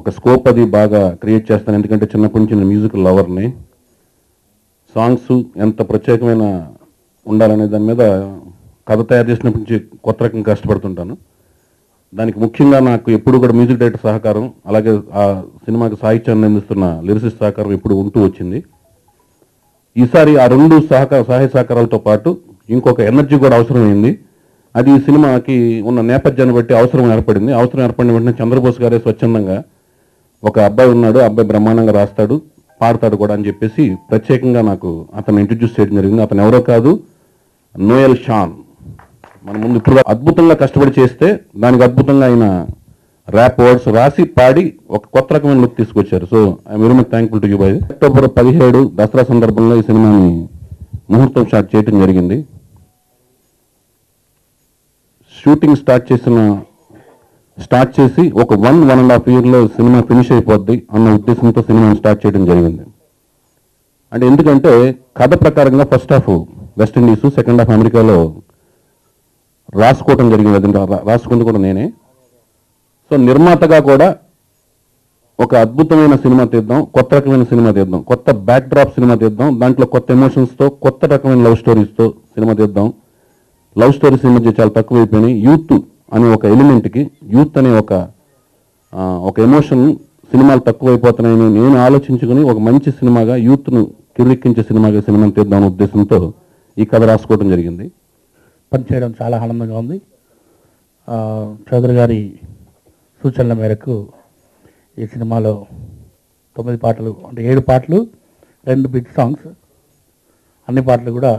ఒక స్కోప్ అది బాగా క్రియేట్ చేస్తాను. ఎందుకంటే చిన్నప్పటి నుంచి నేను మ్యూజిక్ లవర్ని సాంగ్స్ ఎంత ప్రత్యేకమైన ఉండాలనే దాని మీద కథ తయారు చేసినప్పటి నుంచి కొత్త రకంగా కష్టపడుతుంటాను. దానికి ముఖ్యంగా నాకు ఎప్పుడు కూడా మ్యూజిక్ డైరెక్టర్ సహకారం అలాగే ఆ సినిమాకి సాహిత్యాన్ని అందిస్తున్న లిరిసిస్ట్ సహకారం ఎప్పుడు ఉంటూ వచ్చింది. ఈసారి ఆ రెండు సహకార సహాయ సహకారాలతో పాటు ఇంకొక ఎనర్జీ కూడా అవసరమైంది. అది ఈ సినిమాకి ఉన్న నేపథ్యాన్ని బట్టి అవసరం ఏర్పడింది. అవసరం ఏర్పడిన వెంటనే చంద్రబోస్ గారే స్వచ్ఛందంగా ఒక అబ్బాయి ఉన్నాడు అబ్బాయి బ్రహ్మాండంగా రాస్తాడు పాడతాడు కూడా అని చెప్పేసి ప్రత్యేకంగా నాకు అతను ఇంట్రడ్యూస్ చేయడం జరిగింది. అతను ఎవరో కాదు నోయల్ షాన్. మన ముందు ఇప్పుడు అద్భుతంగా కష్టపడి చేస్తే దానికి అద్భుతంగా ఆయన ర్యాప్ వర్డ్స్ రాసి పాడి ఒక కొత్త రకమైన లుక్ తీసుకొచ్చారు. So I'm very much thankful to you by October పదిహేడు దసరా సందర్భంగా ఈ సినిమాని ముహూర్తం స్టార్ట్ చేయడం జరిగింది. షూటింగ్ స్టార్ట్ చేసిన స్టార్ట్ చేసి ఒక వన్ వన్ అండ్ హాఫ్ ఇయర్లో సినిమా ఫినిష్ అయిపోద్ది అన్న ఉద్దేశంతో సినిమాని స్టార్ట్ చేయడం జరిగింది. అంటే ఎందుకంటే కథ ప్రకారంగా first half West Indies second half అమెరికాలో రాసుకోవటం జరిగింది రాసుకుంది కూడా నేనే. సో నిర్మాతగా కూడా ఒక అద్భుతమైన సినిమా తీద్దాం కొత్త రకమైన సినిమా తీద్దాం కొత్త బ్యాక్ డ్రాప్ సినిమా తీద్దాం దాంట్లో కొత్త ఎమోషన్స్తో కొత్త రకమైన లవ్ స్టోరీస్తో సినిమా తీద్దాం. లవ్ స్టోరీస్ ఈ మధ్య చాలా తక్కువైపోయినాయి. యూత్ అనే ఒక ఎలిమెంట్కి యూత్ అనే ఒక ఒక ఎమోషన్ సినిమాలు తక్కువైపోతున్నాయని నేను ఆలోచించుకుని ఒక మంచి సినిమాగా యూత్ను కిర్రెక్కించే సినిమాగా సినిమాను తీద్దాం ఉద్దేశంతో ఈ కథ రాసుకోవడం జరిగింది. పనిచేయడం చాలా ఆనందంగా ఉంది. చౌదరి గారి సూచనల మేరకు ఈ సినిమాలో తొమ్మిది పాటలు అంటే ఏడు పాటలు రెండు బిగ్ సాంగ్స్ అన్ని పాటలు కూడా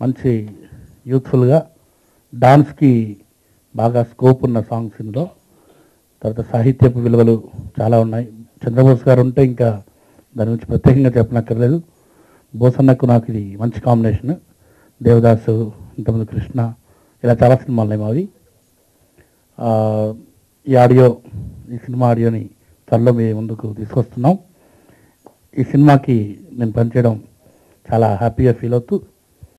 మంచి యూత్ఫుల్గా డాన్స్కి బాగా స్కోప్ ఉన్న సాంగ్స్ ఇందులో. తర్వాత సాహిత్యపు విలువలు చాలా ఉన్నాయి. చంద్రబోస్ గారు ఉంటే ఇంకా దాని గురించి ప్రత్యేకంగా చెప్పనక్కర్లేదు. బోసన్నకు నాకు ఇది మంచి కాంబినేషన్ దేవదాసు ఇంతకుముందు కృష్ణ ఇలా చాలా సినిమాలు ఉన్నాయి మావి ఈ ఆడియో ఈ సినిమా ఆడియోని త్వరలో మీ ముందుకు తీసుకొస్తున్నాం. ఈ సినిమాకి నేను పనిచేయడం చాలా హ్యాపీగా ఫీల్ అవుతూ